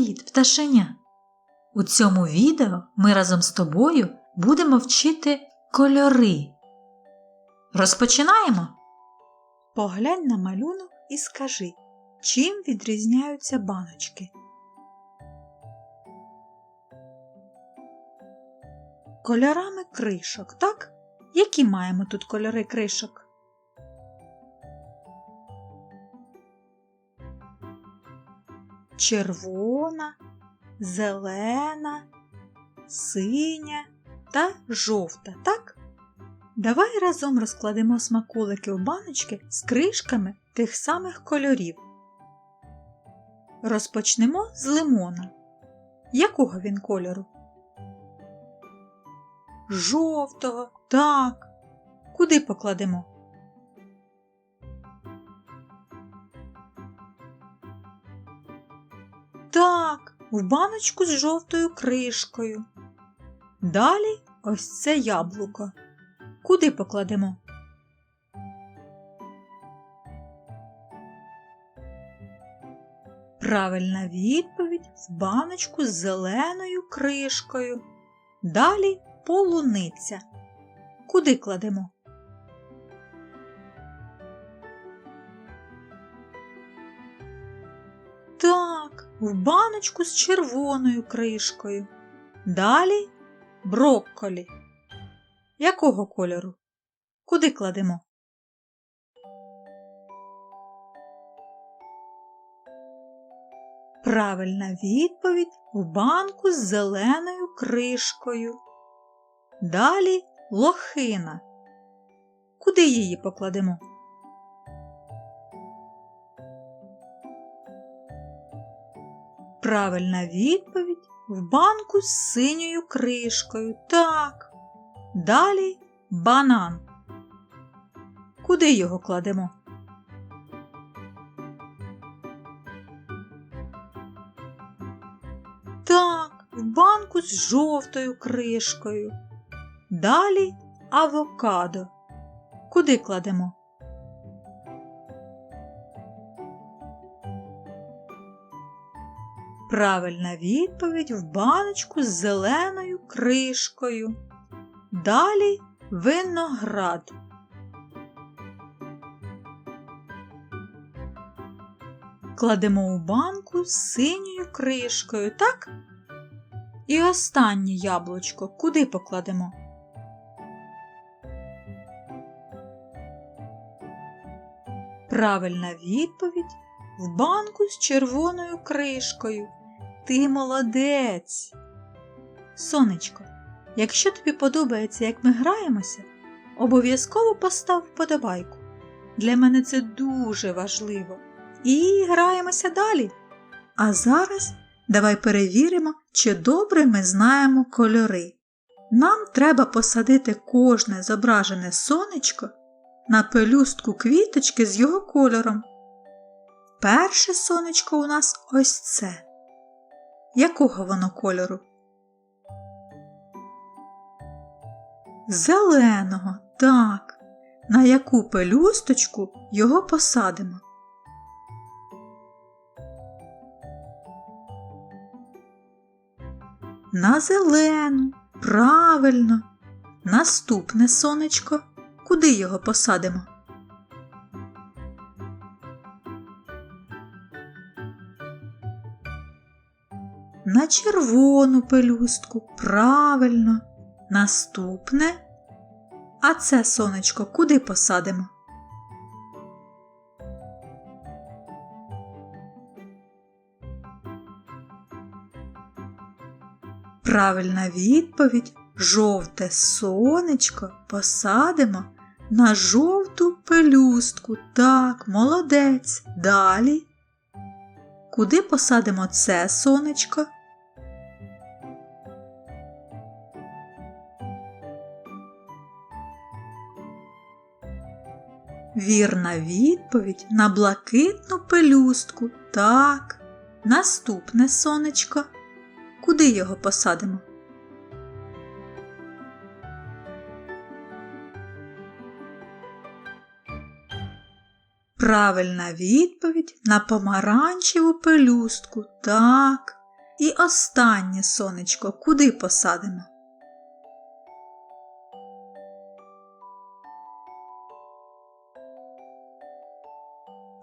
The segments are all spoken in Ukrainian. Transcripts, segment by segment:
Привіт, пташеня! У цьому відео ми разом з тобою будемо вчити кольори. Розпочинаємо? Поглянь на малюнок і скажи, чим відрізняються баночки. Кольорами кришок, так? Які маємо тут кольори кришок? Червона, зелена, синя та жовта, так? Давай разом розкладемо смаколики в баночки з кришками тих самих кольорів. Розпочнемо з лимона. Якого він кольору? Жовтого, так. Куди покладемо? Так, в баночку з жовтою кришкою. Далі ось це яблуко. Куди покладемо? Правильна відповідь в баночку з зеленою кришкою. Далі полуниця. Куди кладемо? Так, в баночку з червоною кришкою. Далі брокколі. Якого кольору? Куди кладемо? Правильна відповідь в банку з зеленою кришкою. Далі лохина. Куди її покладемо? Правильна відповідь в банку з синьою кришкою. Так. Далі банан. Куди його кладемо? Так, в банку з жовтою кришкою. Далі авокадо. Куди кладемо? Правильна відповідь в баночку з зеленою кришкою. Далі виноград. Кладемо у банку з синьою кришкою, так? І останнє яблучко куди покладемо? Правильна відповідь в банку з червоною кришкою. Ти молодець. Сонечко, якщо тобі подобається, як ми граємося, обов'язково постав вподобайку. Для мене це дуже важливо. І граємося далі. А зараз давай перевіримо, чи добре ми знаємо кольори. Нам треба посадити кожне зображене сонечко на пелюстку квіточки з його кольором. Перше сонечко у нас ось це. Якого воно кольору? Зеленого, так. На яку пелюсточку його посадимо? На зелену, правильно. Наступне сонечко. Куди його посадимо? На червону пелюстку, правильно. Наступне. А це сонечко куди посадимо? Правильна відповідь жовте сонечко посадимо на жовту пелюстку. Так, молодець. Далі. Куди посадимо це сонечко? Вірна відповідь на блакитну пелюстку. Так. Наступне сонечко. Куди його посадимо? Правильна відповідь на помаранчеву пелюстку. Так. І останнє сонечко куди посадимо?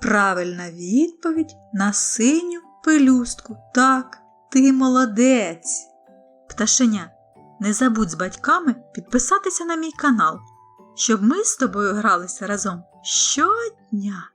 Правильна відповідь на синю пелюстку. Так, ти молодець. Пташеня, не забудь з батьками підписатися на мій канал, щоб ми з тобою гралися разом щодня.